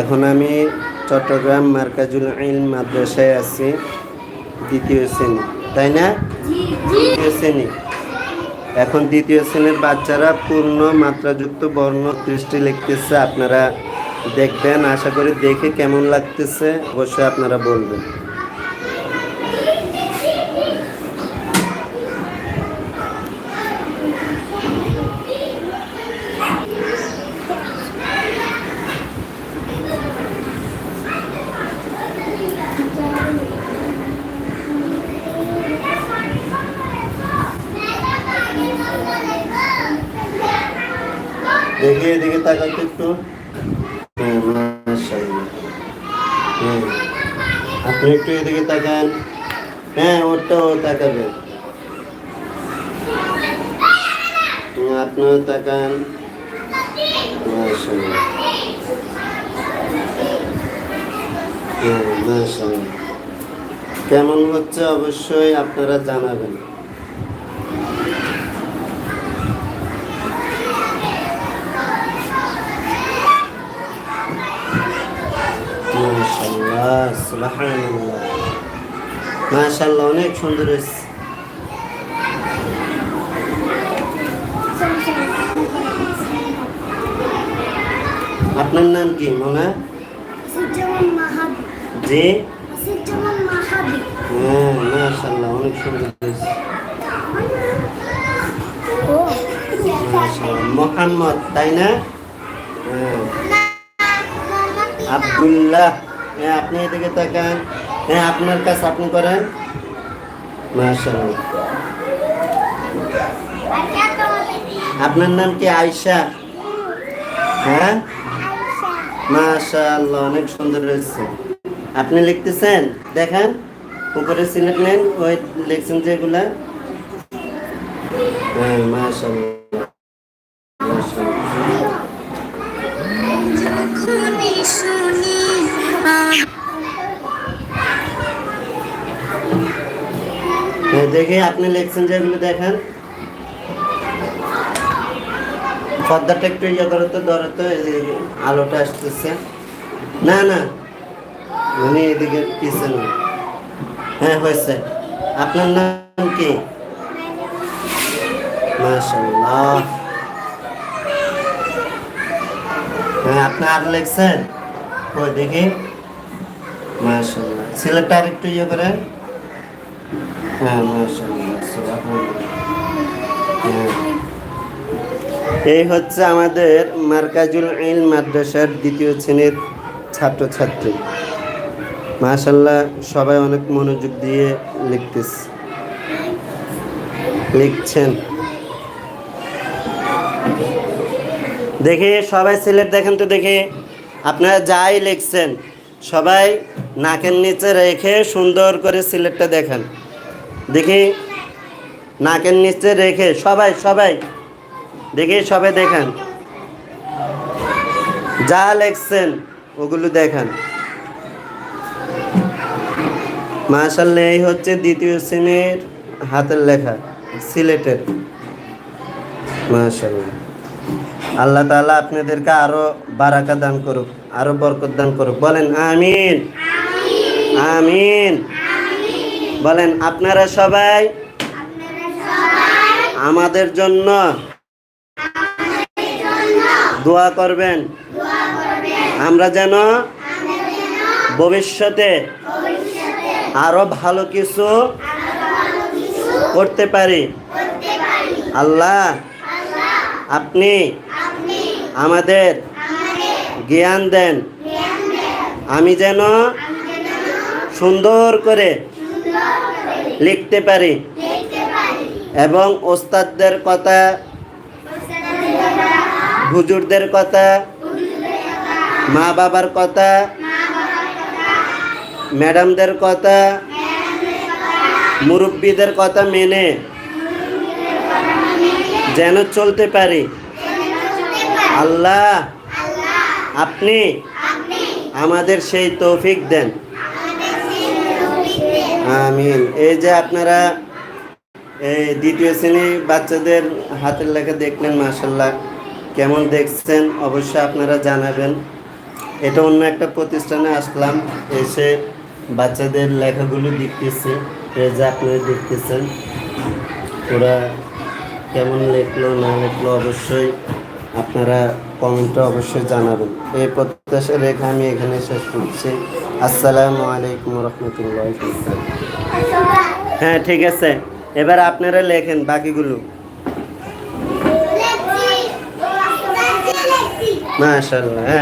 এখন আমি চট্টগ্রাম মার্কাজুল আইন মাদ্রাসায় আছি, দ্বিতীয় শ্রেণি, তাই না? দ্বিতীয় শ্রেণি। এখন দ্বিতীয় শ্রেণির বাচ্চারা পূর্ণ মাত্রাযুক্ত বর্ণ দৃষ্টি লিখতেছে, আপনারা দেখবেন, আশা করি দেখে কেমন লাগতেছে, অবশ্যই আপনারা বলবেন। দেখি এদিকে তাকাতে একটু। আপনি একটু এদিকে তাকান। হ্যাঁ ওরটাও তাকাবেন। হ্যাঁ, আপনিও তাকান। কেমন হচ্ছে? অবশ্যই আপনারা জানাবেন। মাশাআল্লাহ সুবহানাল্লাহ। মাশাআল্লাহ অনেক সুন্দর হয়েছে। আপনার নাম কি মোনা জি? হ্যাঁ মাশাআল্লাহ অনেক সুন্দর হয়েছে। মোহাম্মদ তাই না? হ্যাঁ। আব্দুল্লাহ। হ্যাঁ আপনি এদিকে তাকান। হ্যাঁ আপনার কাজ আপনি করেন। মাশাআল্লাহ। আপনার নাম কি, আয়শা? হ্যাঁ? মাশাআল্লাহ, অনেক সুন্দর হয়েছে। আপনি লিখতেছেন? দেখেন, উপরে সিলেক্ট নেন, ওই লিখছেন যেগুলা। হ্যাঁ মাশাআল্লাহ। দেখে আপনি লিখছেন যেগুলো দেখেন পর্দাটা একটু ইয়ে করো তো ধরো তো আলোটা আসতেছে। না না মানে এদিকে পিছনে হ্যাঁ হয়েছে। আপনার নাম কি? মাশাল্লাহ হ্যাঁ আপনি আর লিখছেন? ওই দেখি। মাশাল্লাহ ছেলেটা আর একটু ইয়ে করেন এই হচ্ছে আমাদের মার্কাজুল ইল মাদ্রাসার দ্বিতীয় শ্রেণির ছাত্রছাত্রী। মাশাল্লাহ সবাই অনেক মনোযোগ দিয়ে লিখতেছে লিখছেন। দেখে, সবাই সিলেট দেখেন তো দেখে। আপনারা যাই লিখছেন, সবাই নাকের নিচে রেখে সুন্দর করে সিলেটটা দেখেন। দেখি নাকের নিচে রেখে সবাই সবাই। দেখি সবাই দেখেন। যা লেখছেন ওগুলো দেখেন। মাশাল্লাহ এই হচ্ছে দ্বিতীয় শ্রেণির হাতের লেখা সিলেটের। মাশাল্লাহ আল্লাহ তাআলা আপনাদেরকে আরও বারাকা দান করুক আরও বরকত দান করুক। বলেন আমিন। আমিন। বলেন, আপনারা সবাই আমাদের জন্য দোয়া করবেন। আমরা যেন ভবিষ্যতে আরও ভালো কিছু করতে পারি। আল্লাহ, আপনি আমাদের জ্ঞান দেন। আমি যেন সুন্দর করে লিখতে পারি। এবং ওস্তাদদের কথা, হুজুরদের কথা মা বাবার কথা, ম্যাডামদের কথা, মুরব্বীদের কথা মেনে যেন চলতে পারি। আল্লাহ, আপনি আমাদের সেই তৌফিক দেন। আমিন। এই যে আপনারা এই দ্বিতীয় শ্রেণি বাচ্চাদের হাতের লেখা দেখলেন মাসাল্লাহ কেমন দেখছেন অবশ্যই আপনারা জানাবেন। এটা অন্য একটা প্রতিষ্ঠানে আসলাম, এসে বাচ্চাদের লেখাগুলো দেখতেছি, এই যে আপনারা দেখতেছেন। ওরা কেমন লেখলো, না লেখলো, অবশ্যই আপনারা কমেন্টে অবশ্যই জানাবেন। এই প্রত্যাশা রেখে আমি এখানে শেষ করছি। আসসালামু আলাইকুম রহমতুল্লাহ হ্যাঁ ঠিক আছে। এবার আপনারা লেখেন বাকিগুলো। মাশাল্লাহ হ্যাঁ।